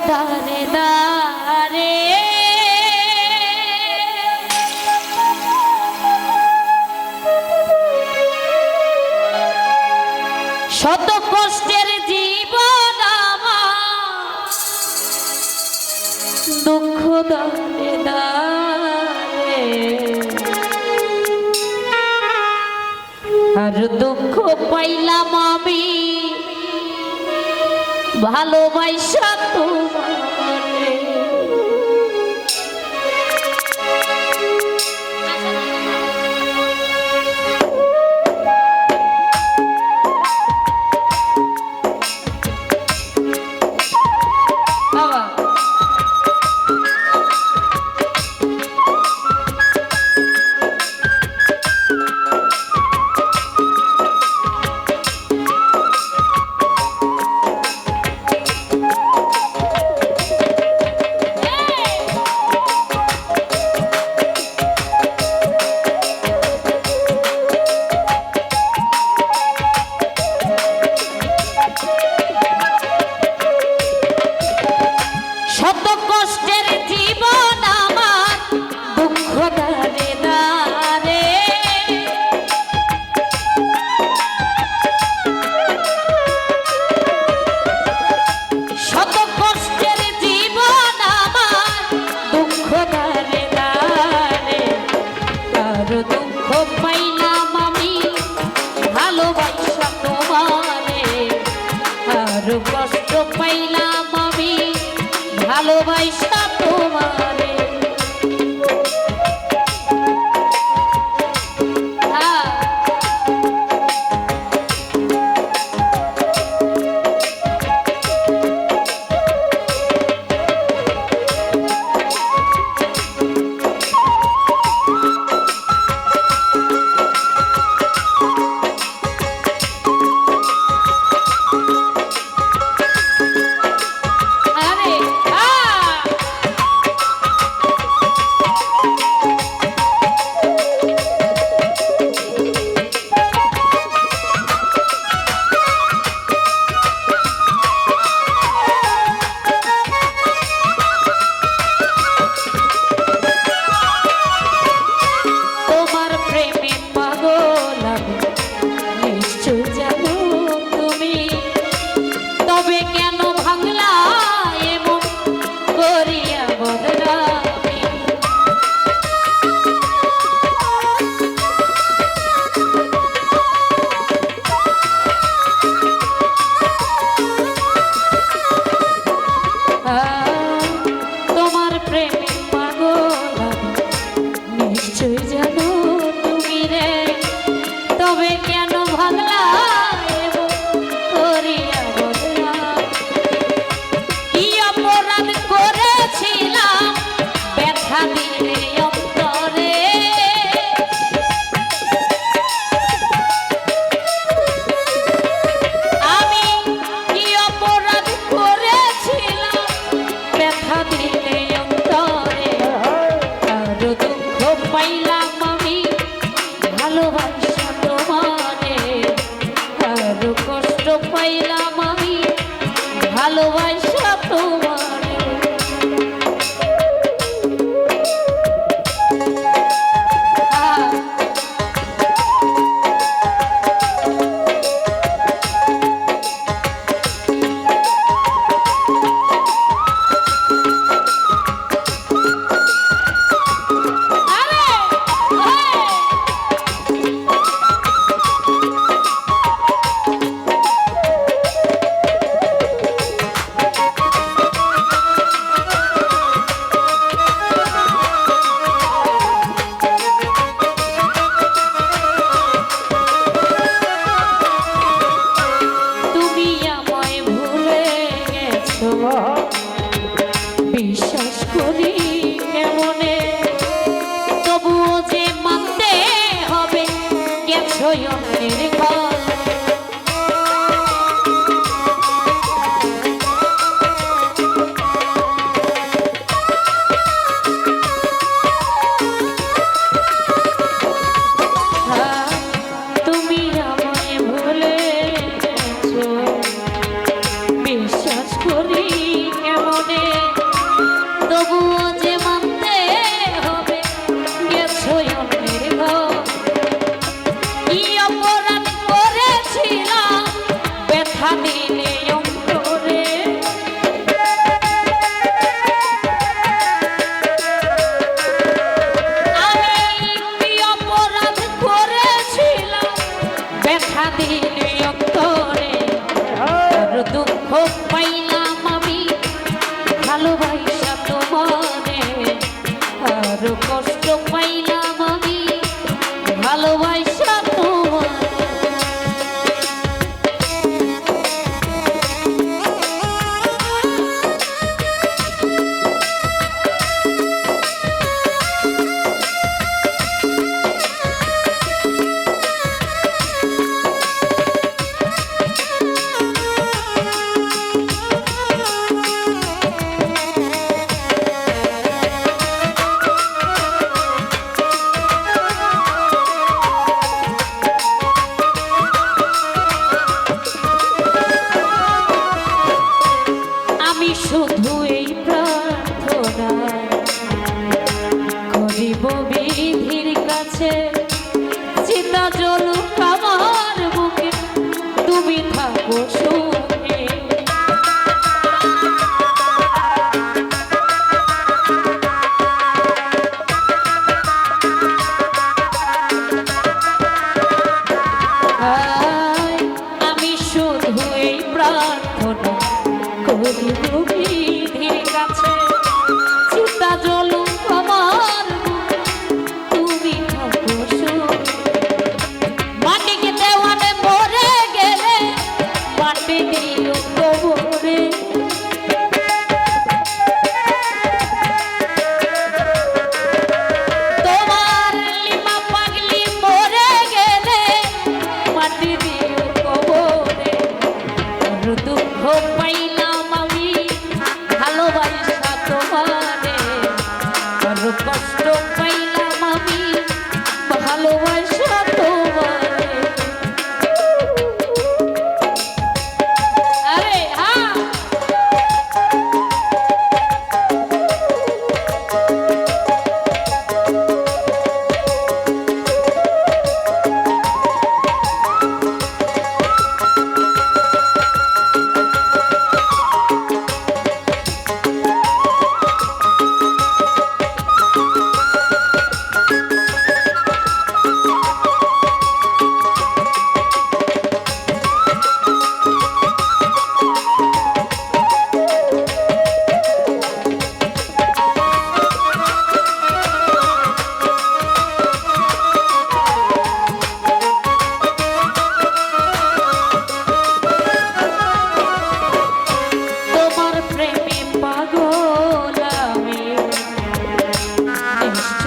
দারে দারে শত কষ্টের জীবন আমার দুঃখ দারে দারে আর দুঃখ পাইলাম আমি ভালোবাসা তোমার love it. সারাদিন হ্যাঁ। দুঃখ পাইলা প্রার্থনা কবি বিধির কাছে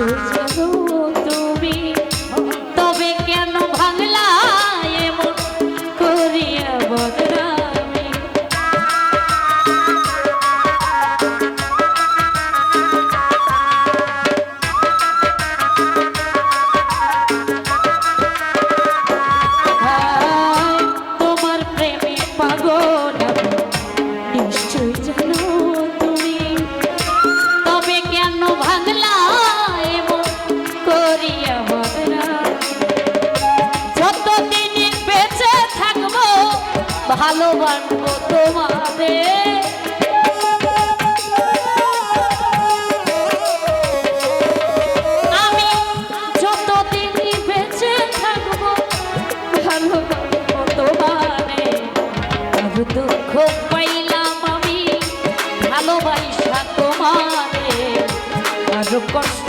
oh পাইলাম